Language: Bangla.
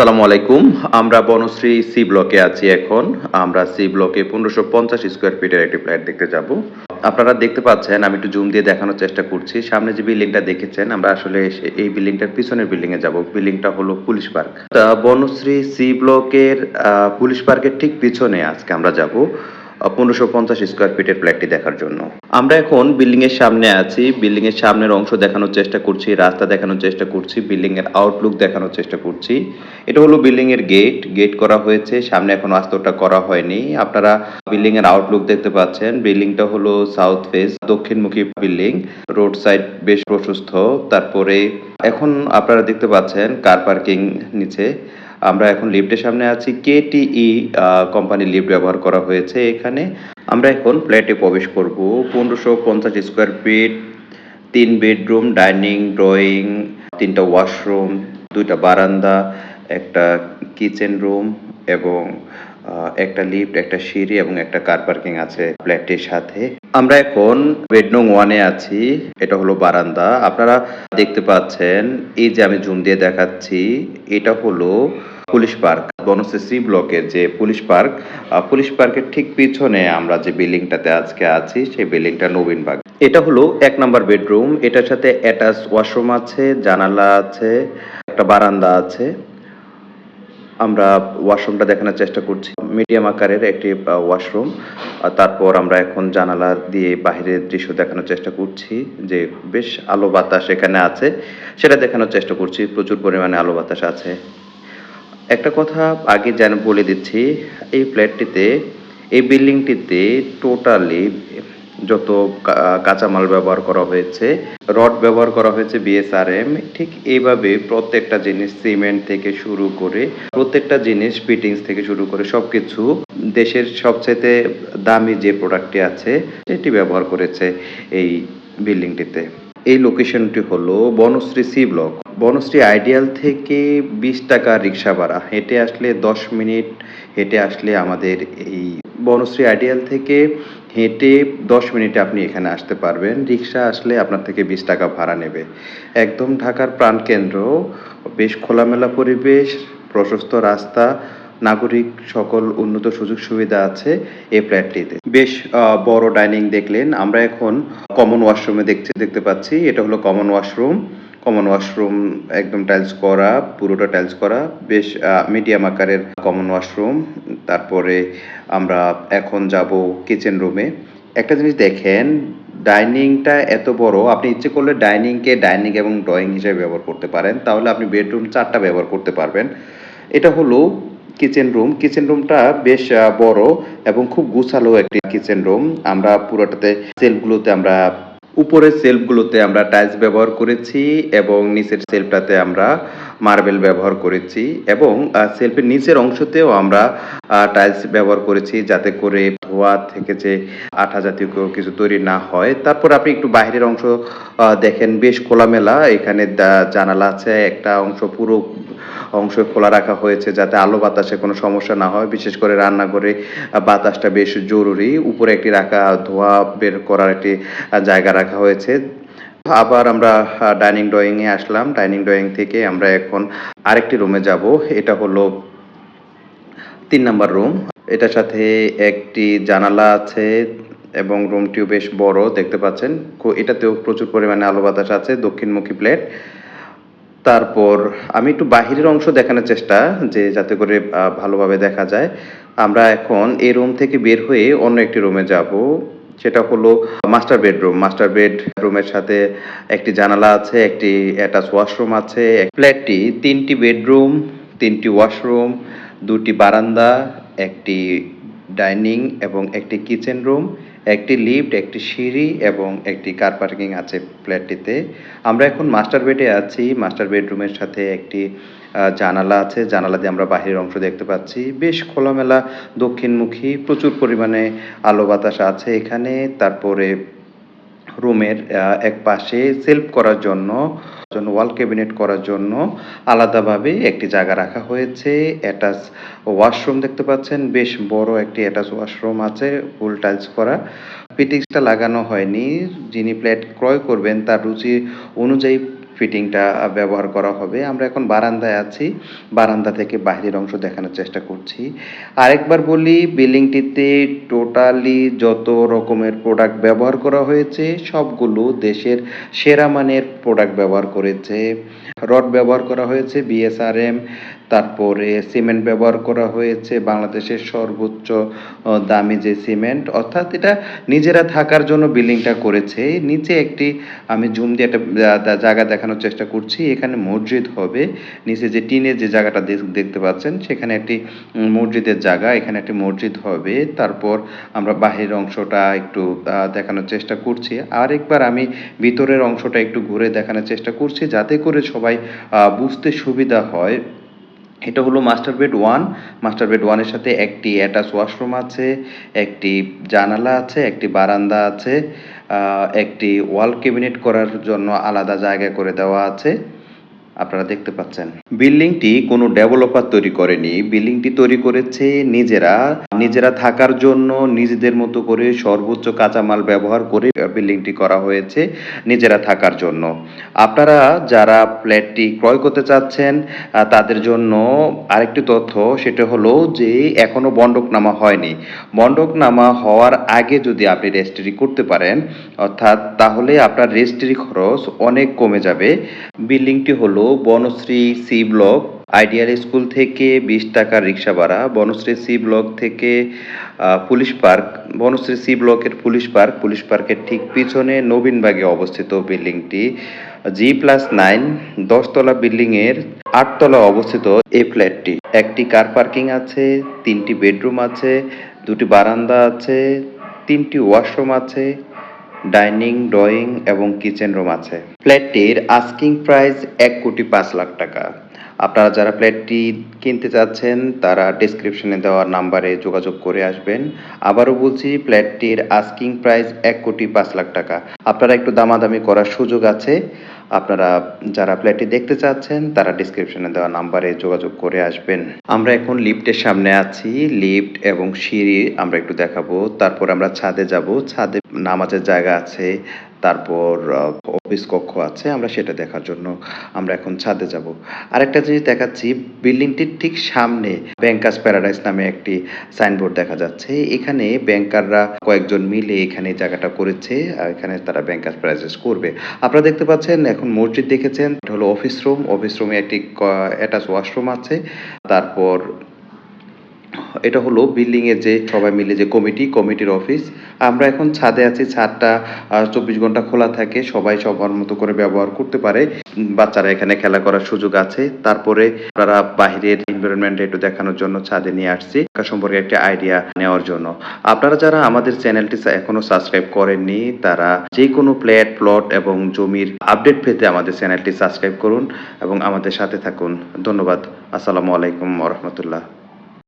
আসসালামু আলাইকুম। আমরা বনশ্রী সি ব্লকে আছি এখন। আমরা সি ব্লকে পনেরোশো পঞ্চাশ স্কোয়ার ফিটের একটি ফ্ল্যাট দেখতে যাব। আপনারা দেখতে পাচ্ছেন, আমি একটু জুম দিয়ে দেখানোর চেষ্টা করছি। সামনে যে বিল্ডিংটা দেখেছেন, আমরা আসলে এই বিল্ডিংটার পিছনের বিল্ডিং এ যাব। বিল্ডিংটা হলো পুলিশ পার্ক বনশ্রী সি ব্লকের পুলিশ পার্কের ঠিক পিছনে আজকে আমরা যাব। পনেরোশো পঞ্চাশ স্কোয়ার ফিটের ফ্ল্যাটটি দেখার জন্য। আমরা এখন বিল্ডিং এর সামনে আছি। বিল্ডিং এর সামনের অংশ দেখানোর চেষ্টা করছি, রাস্তা দেখানোর চেষ্টা করছি বিল্ডিং এর আউটলুক দেখানোর চেষ্টা করছি। এটা হলো বিল্ডিং এর গেট গেট করা হয়েছে, সামনে এখন আস্তরটা করা হয়নি। আপনারা বিল্ডিং এর আউটলুক দেখতে পাচ্ছেন। বিল্ডিংটা হলো সাউথ ফেস দক্ষিণমুখী বিল্ডিং রোড সাইড বেশ প্রশস্ত। তারপরে এখন আপনারা দেখতে পাচ্ছেন কার পার্কিং নিচে। আমরা এখন লিফটের সামনে আছি। কেটিই কোম্পানির লিফট ব্যবহার করা হয়েছে এখানে। আমরা এখন ফ্ল্যাটে প্রবেশ করব। পনেরোশো পঞ্চাশ স্কোয়ার ফিট তিন বেডরুম ডাইনিং ড্রয়িং তিনটা ওয়াশরুম দুইটা বারান্দা একটা কিচেন রুম এবং একটা লিফট একটা সিঁড়ি এবং একটা কার পার্কিং আছে ফ্ল্যাটটির সাথে। আমরা এখন বেডরুম ওয়ানে আছি, এটা হলো বারান্দা। আপনারা দেখতে পাচ্ছেন, এই যে আমি জুম দিয়ে দেখাচ্ছি, এটা হলো পুলিশ পার্ক বনশ্রী ব্লকের যে পুলিশ পার্ক পুলিশ পার্কের ঠিক পিছনে আমরা যে বিল্ডিংটাতে আজকে আছি, সেই বিল্ডিংটা নবীনবাগ এটা হলো এক নাম্বার বেডরুম এটার সাথে অ্যাটাচ ওয়াশরুম আছে, জানালা আছে, একটা বারান্দা আছে। আমরা ওয়াশরুমটা দেখানোর চেষ্টা করছি। মিডিয়াম আকারের একটি ওয়াশরুম তারপর আমরা এখন জানালা দিয়ে বাইরের দৃশ্য দেখানোর চেষ্টা করছি যে বেশ আলো বাতাস এখানে আছে, সেটা দেখানোর চেষ্টা করছি। প্রচুর পরিমাণে আলো বাতাস আছে। একটা কথা আগে যেন বলে দিচ্ছি, এই ফ্ল্যাটটিতে এই বিল্ডিংটিতে টোটালি যত কাঁচামাল ব্যবহার করা হয়েছে, রড ব্যবহার করা হয়েছে বিএসআরএম ঠিক এইভাবে প্রত্যেকটা জিনিস সিমেন্ট থেকে শুরু করে, প্রত্যেকটা জিনিস ফিটিংস থেকে শুরু করে সবকিছু দেশের সবচেয়ে দামি যে প্রোডাক্টটি আছে, সেটি ব্যবহার করেছে এই বিল্ডিংটিতে। এই লোকেশনটি হলো Banasree C block Banasree Ideal থেকে বিশ টাকা রিক্সা ভাড়া। হেঁটে আসলে দশ মিনিট, হেঁটে আসলে আমাদের এই বনশ্রী আইডিয়াল থেকে হেঁটে দশ মিনিটে আপনি এখানে আসতে পারবেন। রিক্সা আসলে আপনার থেকে বিশ টাকা ভাড়া নেবে। একদম ঢাকার প্রাণকেন্দ্র, বেশ খোলামেলা পরিবেশ, প্রশস্ত রাস্তা, নাগরিক সকল উন্নত সুযোগ সুবিধা আছে এই ফ্ল্যাটটিতে। বেশ বড় ডাইনিং দেখলেন। আমরা এখন কমন ওয়াশরুমে দেখছি, দেখতে পাচ্ছি। এটা হলো কমন ওয়াশরুম। কমন ওয়াশরুম একদম টাইলস করা, পুরোটা টাইলস করা, বেশ মিডিয়াম আকারের কমন ওয়াশরুম তারপরে আমরা এখন যাব কিচেন রুমে একটা জিনিস দেখেন ডাইনিংটা এত বড়, আপনি ইচ্ছে করলে ডাইনিংকে ডাইনিং এবং ড্রয়িং হিসেবে ব্যবহার করতে পারেন। তাহলে আপনি বেডরুম চারটা ব্যবহার করতে পারবেন। এটা হলো কিচেন রুম কিচেন রুমটা বেশ বড় এবং খুব গুছালো একটি কিচেন রুম আমরা পুরোটাতে সেলফগুলোতে আমরা উপরের সেলফগুলোতে আমরা টাইলস ব্যবহার করেছি এবং নিচের সেলফটাতে আমরা মার্বেল ব্যবহার করেছি এবং সেলফের নিচের অংশতেও আমরা টাইলস ব্যবহার করেছি যাতে করে ধোয়া থেকে যে আঠা জাতীয় কিছু তৈরি না হয়। তারপর আপনি একটু বাইরের অংশ দেখেন, বেশ খোলামেলা। এখানে জানালা আছে, একটা অংশ পুরো অংশ খোলা রাখা হয়েছে যাতে আলো বাতাসে কোনো সমস্যা না হয়। বিশেষ করে রান্নাঘরে বাতাসটা বেশ জরুরি। উপরে একটি রাখা ধোয়া বের করার একটি জায়গা রাখা হয়েছে। আবার আমরা ডাইনিং ড্রয়িং এ আসলাম। ডাইনিং ড্রয়িং থেকে আমরা এখন আরেকটি রুমে যাব। এটা হলো তিন নাম্বার রুম। এটার সাথে একটি জানালা আছে এবং রুমটিও বেশ বড়, দেখতে পাচ্ছেন। এটাতেও প্রচুর পরিমাণে আলো বাতাস আছে। দক্ষিণমুখী প্লেট। তারপর আমি একটু বাহিরের অংশ দেখানোর চেষ্টা, যে যাতে করে ভালোভাবে দেখা যায়। আমরা এখন এই রুম থেকে বের হয়ে অন্য একটি রুমে যাব। সেটা হলো মাস্টার বেডরুম। মাস্টার বেড রুমের সাথে একটি জানালা আছে, একটি অ্যাটাচ ওয়াশরুম আছে ফ্ল্যাটটি তিনটি বেডরুম, তিনটি ওয়াশরুম, দুটি বারান্দা, একটি ডাইনিং এবং একটি কিচেন রুম। একটি লিফট, একটি সিঁড়ি এবং একটি কার পার্কিং আছে ফ্ল্যাটটিতে। আমরা এখন মাস্টার বেডে আছি। মাস্টার বেডরুমের সাথে একটি জানালা আছে। জানালা দিয়ে আমরা বাহিরের অংশ দেখতে পাচ্ছি। বেশ খোলামেলা, দক্ষিণমুখী, প্রচুর পরিমাণে আলো বাতাস আছে এখানে। তারপরে রুমের এক পাশে সেলফ করার জন্য জন্য ওয়াল ক্যাবিনেট করার জন্য আলাদাভাবে একটি জায়গা রাখা হয়েছে। অ্যাটাচ ওয়াশরুম দেখতে পাচ্ছেন। বেশ বড় একটি অ্যাটাচ ওয়াশরুম আছে, ফুল টাইলস করা। ফিটিংসটা লাগানো হয়নি। যিনি ফ্ল্যাট ক্রয় করবেন তার রুচি অনুযায়ী ফিটিংটা ব্যবহার করা হবে। আমরা এখন বারান্দায় আছি। বারান্দা থেকে বাহিরের অংশ দেখানোর চেষ্টা করছি। আরেকবার বলি, বিল্ডিংটিতে টোটালি যত রকমের প্রোডাক্ট ব্যবহার করা হয়েছে, সবগুলো দেশের সেরা মানের প্রোডাক্ট ব্যবহার করেছে। রড ব্যবহার করা হয়েছে বিএসআরএম তারপরে সিমেন্ট ব্যবহার করা হয়েছে। বাংলাদেশের সর্বোচ্চ দামি যে সিমেন্ট, অর্থাৎ এটা নিজেরা থাকার জন্য বিল্ডিংটা করেছে। নিচে একটি, আমি জুম দিয়ে একটা জায়গা দেখানোর চেষ্টা করছি। এখানে মসজিদ হবে। নিচে যে টিনের যে জায়গাটা দেখ- দেখতে পাচ্ছেন, সেখানে একটি মসজিদের জায়গা। এখানে একটি মসজিদ হবে। তারপর আমরা বাহিরের অংশটা একটু দেখানোর চেষ্টা করছি। আরেকবার আমি ভিতরের অংশটা একটু ঘুরে দেখানোর চেষ্টা করছি, যাতে করে সবাই বুঝতে সুবিধা হয়। এটা হলো master bed one master bed ওয়ানের সাথে একটি অ্যাটাচ ওয়াশরুম আছে, একটি জানালা আছে, একটি বারান্দা আছে একটি ওয়াল ক্যাবিনেট করার জন্য আলাদা জায়গা করে দেওয়া আছে। আপনারা দেখতে পাচ্ছেন। বিল্ডিংটি কোনো ডেভেলপার তৈরি করেনি। বিল্ডিংটি তৈরি করেছে নিজেরা। নিজেরা থাকার জন্য নিজেদের মতো করে সর্বোচ্চ কাঁচামাল ব্যবহার করে বিল্ডিংটি করা হয়েছে নিজেরা থাকার জন্য। আপনারা যারা ফ্ল্যাটটি ক্রয় করতে চাচ্ছেন তাদের জন্য আরেকটি তথ্য, সেটা হলো যে এখনও বন্ডকনামা হয়নি। বন্ডকনামা হওয়ার আগে যদি আপনি রেজিস্ট্রি করতে পারেন, অর্থাৎ তাহলে আপনার রেজিস্ট্রি খরচ অনেক কমে যাবে। বিল্ডিংটি হলো Banasree C block, Ideal school থেকে বিশ টাকা রিক্সা ভাড়া, বনশ্রী সি ব্লক থেকে পুলিশ পার্ক, বনশ্রী সি ব্লকের পুলিশ পার্ক, পুলিশ পার্কের ঠিক পিছনে নবীনবাগে অবস্থিত বিল্ডিংটি। জি প্লাস নাইন, দশতলা বিল্ডিংয়ের আটতলা অবস্থিত এই ফ্ল্যাটটি। একটি কার পার্কিং আছে, তিনটি বেডরুম আছে, দুটি বারান্দা আছে, তিনটি ওয়াশরুম আছে ডাইনিং ড্রয়িং এবং কিচেন রুম আছে। ফ্ল্যাটটির আস্কিং প্রাইস এক কোটি পাঁচ লাখ টাকা। আপনারা যারা ফ্ল্যাটটি কিনতে চাচ্ছেন, তারা ডেসক্রিপশনে দেওয়া নাম্বারে যোগাযোগ করে আসবেন। আবারও বলছি, ফ্ল্যাটটির আস্কিং প্রাইস এক কোটি পাঁচ লাখ টাকা। আপনারা একটু দামাদামি করার সুযোগ আছে। আপনারা যারা ফ্ল্যাটটি দেখতে চাচ্ছেন, তারা ডেসক্রিপশনে দেওয়া নাম্বারে যোগাযোগ করে আসবেন। আমরা এখন লিফটের সামনে আছি। লিফট এবং সিঁড়ি আমরা একটু দেখাবো। তারপর আমরা ছাদে যাব। ছাদে নামাজের জায়গা আছে। তারপর অফিস কক্ষ আছে, আমরা সেটা দেখার জন্য আমরা এখন ছাদে যাব। আরেকটা জিনিস দেখাচ্ছি, বিল্ডিংটির ঠিক সামনে ব্যাংকার্স প্যারাডাইস নামে একটি সাইনবোর্ড দেখা যাচ্ছে। এখানে ব্যাংকাররা কয়েকজন মিলে এখানে জায়গাটা করেছে এখানে তারা ব্যাংকার্স প্যারাডাইস করবে। আপনারা দেখতে পাচ্ছেন, এখন মসজিদ দেখেছেন, এটা হলো অফিস রুম। অফিস রুমে একটি অ্যাটাচ ওয়াশরুম আছে। তারপর এটা হলো বিল্ডিং এর যে সবাই মিলে যে কমিটি কমিটির অফিস আমরা এখন ছাদে আছি, ছাদটা চব্বিশ ঘণ্টা খোলা থাকে, সবাই সবার মতো করে ব্যবহার করতে পারে। বাচ্চারা এখানে খেলা করার সুযোগ আছে। তারপরে আপনারা বাহিরের এনভায়রনমেন্ট একটু দেখানোর জন্য ছাদে নিয়ে আসছি সম্পর্কে একটা আইডিয়া নেওয়ার জন্য। আপনারা যারা আমাদের চ্যানেলটি এখনও সাবস্ক্রাইব করেননি, তারা যে কোনো প্লেট প্লট এবং জমির আপডেট পেতে আমাদের চ্যানেলটি সাবস্ক্রাইব করুন এবং আমাদের সাথে থাকুন। ধন্যবাদ। আসসালামু আলাইকুম রহমতুল্লাহ।